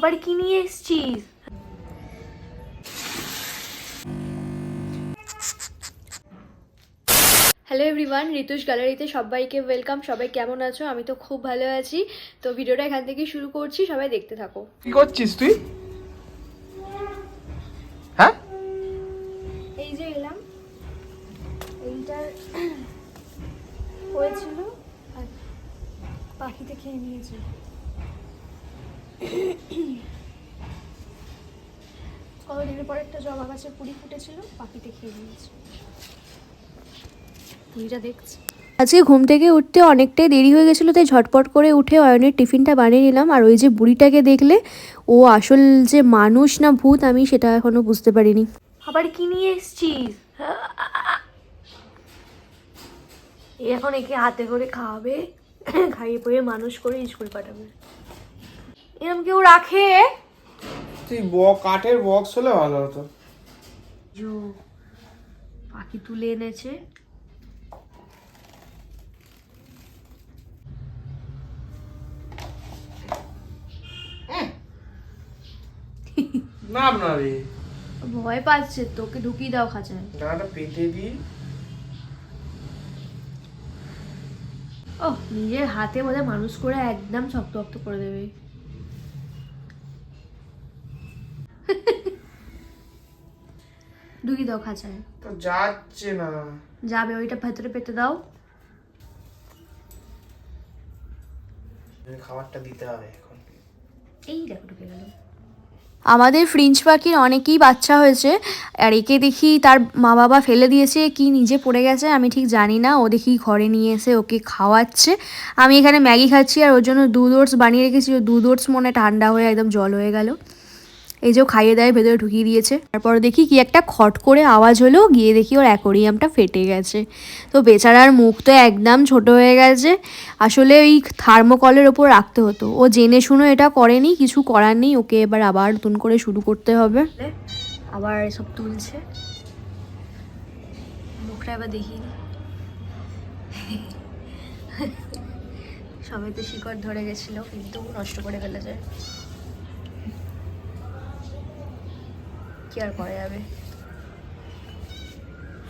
আবার কি নিয়ে এসছিস? হ্যালো এভরিওয়ান ঋতুষ গ্যালারিতে সবাইকে ওয়েলকাম সবাই কেমন আছো? আমি তো খুব ভালো আছি। তো ভিডিওটা এখান থেকে শুরু করছি সবাই দেখতে থাকো। কি করছিস তুই? হ্যাঁ? এই যে এলাম। এইটার হয়েছিল আর পাখিতে খেয়ে নিয়েছে। কতদিনের পর একটা জবা গাছের পুরি ফুটেছিল পাখিতে খেয়ে নিয়েছে। পুরিটা দেখছি। আজকে ঘুম থেকে উঠতে অনেকটাই দেরি হয়ে গেছিল তাই ঝটপট করে উঠে অয়নের টিফিনটা বানিয়ে নিলাম। আর ওই যে বুড়িটাকে দেখলে ও আসল যে মানুষ না ভূত আমি সেটা এখনও বুঝতে পারিনি। আবার কি নিয়ে এসছিস? এখন একে হাতে করে খাওয়াবে খাইয়ে পড়িয়ে মানুষ করে স্কুল পাঠাবে। এরকম কেউ রাখে? তুই বক কাঠের বক্স হলে ভালো হতো। জো পাখি তুলে এনেছে। না না রে। ভয় পাচ্ছে তোকে ঢুকিয়ে দাও খাঁচায়। ডানাটা পেতে দিই ও নিজের হাতে বোধহয় মানুষ করে একদম শক্ত শক্ত করে দেবে। ঢুকিয়ে দাও খাঁচায়। তো যাচ্ছে না। যাবে ওইটা ভেতরে পেতে দাও। খাবারটা দিতে হবে এখন। এই দেখো ঢুকে গেল। আমাদের ফ্রিঞ্চ পাখির অনেকেই বাচ্চা হয়েছে আর একে দেখি তার মা বাবা ফেলে দিয়েছে কি নিজে পড়ে গেছে আমি ঠিক জানি না। ও দেখি ঘরে নিয়ে এসে ওকে খাওয়াচ্ছে। আমি এখানে ম্যাগি খাচ্ছি আর ওর জন্য দুধ ওটস বানিয়ে রেখেছি ও দুধ ওটস মনে হয় ঠান্ডা হয়ে একদম জল হয়ে গেল। এই যে খাইয়ে দেয়, ভেতরে ঢুকিয়ে দিয়েছে। তারপর দেখি কি একটা খট করে আওয়াজ হলো, গিয়ে দেখি ওর অ্যাকোরিয়ামটা ফেটে গেছে। তো বেচারার মুখ তো একদম ছোট হয়ে গেছে। আসলে ওই থার্মোকলের ওপর রাখতে হতো। ও জেনে শুনে এটা করেনি, কিছু করার নেই। ওকে এবার আবার নতুন করে শুরু করতে হবে। আবার এসব তুলছে। মুখটা এবার দেখি সবাই তো শিকড় ধরে গেছিল, কিন্তু নষ্ট করে ফেলেছে। কি আর করা যাবে?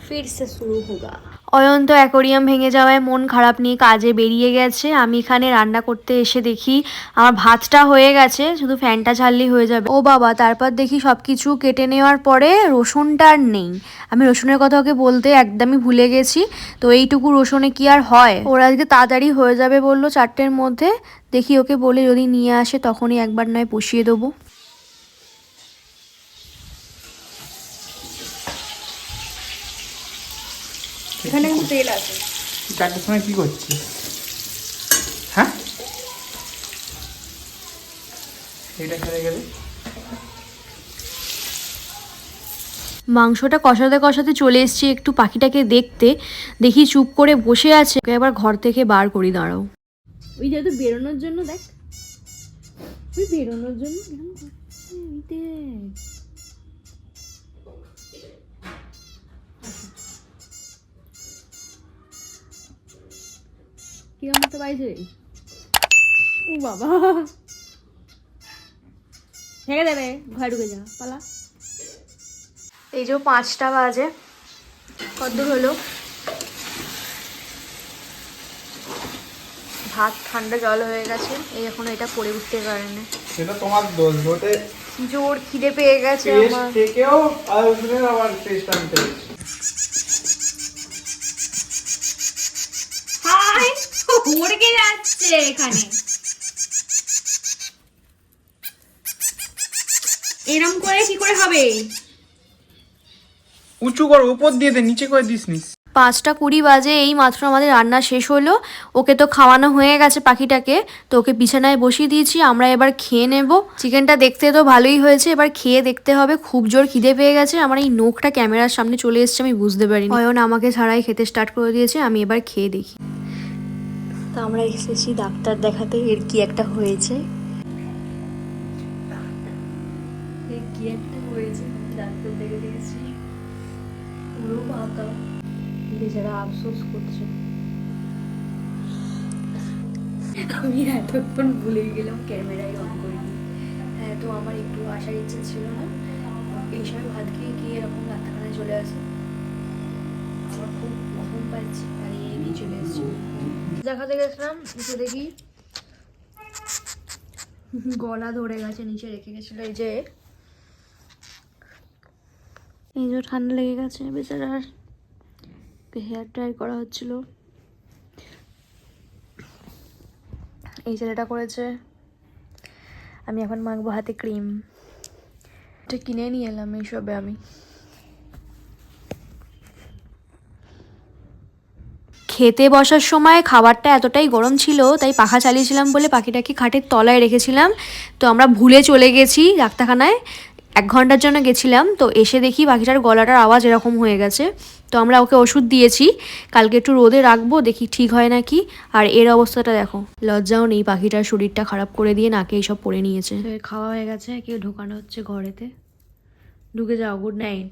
ফির সে শুরু হোগা। অয়ন্ত অ্যাকোরিয়াম ভেঙে যাওয়ায় মন খারাপ নিয়ে কাজে বেরিয়ে গেছে। আমি এখানে রান্না করতে এসে দেখি আমার ভাতটা হয়ে গেছে শুধু ফ্যানটা ছাড়লেই হয়ে যাবে। ও বাবা তারপর দেখি সব কিছু কেটে নেওয়ার পরে রসুনটা আর নেই। আমি রসুনের কথা ওকে বলতে একদমই ভুলে গেছি তো এইটুকু রসুনে কি আর হয়? ওরা আজকে তাড়াতাড়ি হয়ে যাবে বলল চারটের মধ্যে। দেখি ওকে বলে যদি নিয়ে আসে তখনই একবার নয় পুষিয়ে দেবো। এখানে কিন্তু তেল আছে। চারটের সময় কি করছিস? হ্যাঁ? এটা খেলে গেলে? মাংসটা কষাতে কষাতে চলে এসেছি একটু পাখিটাকে দেখতে। দেখি চুপ করে বসে আছে। ওকে এবার ঘর থেকে বার করি দাঁড়াও। ওই যেহেতু বেরোনোর জন্য দেখ। ওই বেরোনোর জন্য ও বাবা। ভেঙে দেবে ঘরে ঢুকে যা পালা। এই যে পাঁচটা বাজে কতদূর হলো? ভাত ঠান্ডা জল হয়ে গেছে এই এখন এটা পড়ে উঠতে কারণে সেটা তোমার দোষ জোর খিদে পেয়ে গেছে আমার। থেকেও আর আবার টেস্ট আনতে হচ্ছে হাই উড়ে যাচ্ছে এখানে। এরম করে কি করে হবে? উঁচু কর উপর দিয়ে দে নিচে করে দিস নিস। পাঁচটা কুড়ি বাজে এই মাত্র আমাদের রান্না শেষ হলো। ওকে তো খাওয়ানো হয়ে গেছে পাখিটাকে। তো ওকে বিছানায় বসিয়ে দিয়েছি আমরা এবার খেয়ে নেব। চিকেনটা দেখতে তো ভালোই হয়েছে এবার খেয়ে দেখতে হবে খুব জোর খিদে পেয়ে গেছে। আমার এই নোখটা ক্যামেরার সামনে চলে এসেছে আমি বুঝতে পারিনি। অয়ন আমাকে ছাড়াই খেতে স্টার্ট করে দিয়েছে আমি এবার খেয়ে দেখি। তো আমরা এসেছি ডাক্তার দেখাতে, এর কি একটা হয়েছে? এর একটা হয়েছে? ডাক্তার পুরো আফসোস করছে। আমি এতক্ষণ ভুলে গেলাম ক্যামেরায় অন করিনি। হ্যাঁ তো আমার একটু আসার ইচ্ছে ছিল না। এই সময় ভাত খেয়ে গিয়ে এরকম ডাক্তারখানায় চলে আসে। দেখাতে গেছিলাম এসে দেখি। গলা ধরে গেছে, নিচে রেখে গেছিল, এই যে। এই যে ঠান্ডা লেগে গেছে বেচারার হেয়ার ড্রাই করা হচ্ছিল। এই ছেলেটা করেছে। আমি এখন মাখবো হাতে ক্রিম। এটা কিনে নিয়ে এলাম এইসবে আমি। খেতে বসার সময় খাবারটা এতটাই গরম ছিল, তাই পাখা চালিয়েছিলাম বলে পাখিটাকে খাটের তলায় রেখেছিলাম। তো আমরা ভুলে চলে গেছি ডাক্তারখানায়, এক ঘণ্টার জন্য গেছিলাম। তো এসে দেখি পাখিটার গলাটার আওয়াজ এরকম হয়ে গেছে। তো আমরা ওকে ওষুধ দিয়েছি, কালকে একটু রোদে রাখব, দেখি ঠিক হয় নাকি। আর এর অবস্থাটা দেখো, লজ্জাও নেই পাখিটার শরীরটা খারাপ করে দিয়ে নাকে এইসব পরে নিয়েছে। খাওয়া হয়ে গেছে, কেউ ঢোকানো হচ্ছে ঘরেতে। ঢুকে যাও গুড নাইট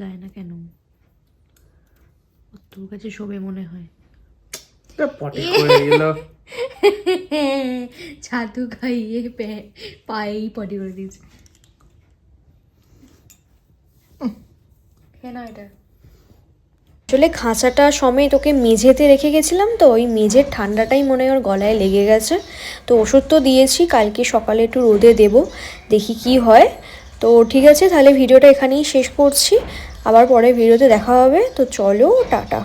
যায় না কেন? তোর কাছে শোবে মনে হয়। পটে করে গেল ছাতু খাইয়ে পায়েই পটি করে দিয়েছে। খেয়ে নাও এটা। আসলে খাঁচাটা সমেত ওকে মেঝেতে রেখে গেছিলাম তো ওই মেঝের ঠান্ডাটাই মনে হয় ওর গলায় লেগে গেছে। তো ওষুধ তো দিয়েছি কালকে সকালে একটু রোদে দেব দেখি কি হয়। তো ঠিক আছে তাহলে ভিডিওটা এখানেই শেষ করছি। আবার পরে ভিডিওতে দেখা হবে তো চলো টাটা।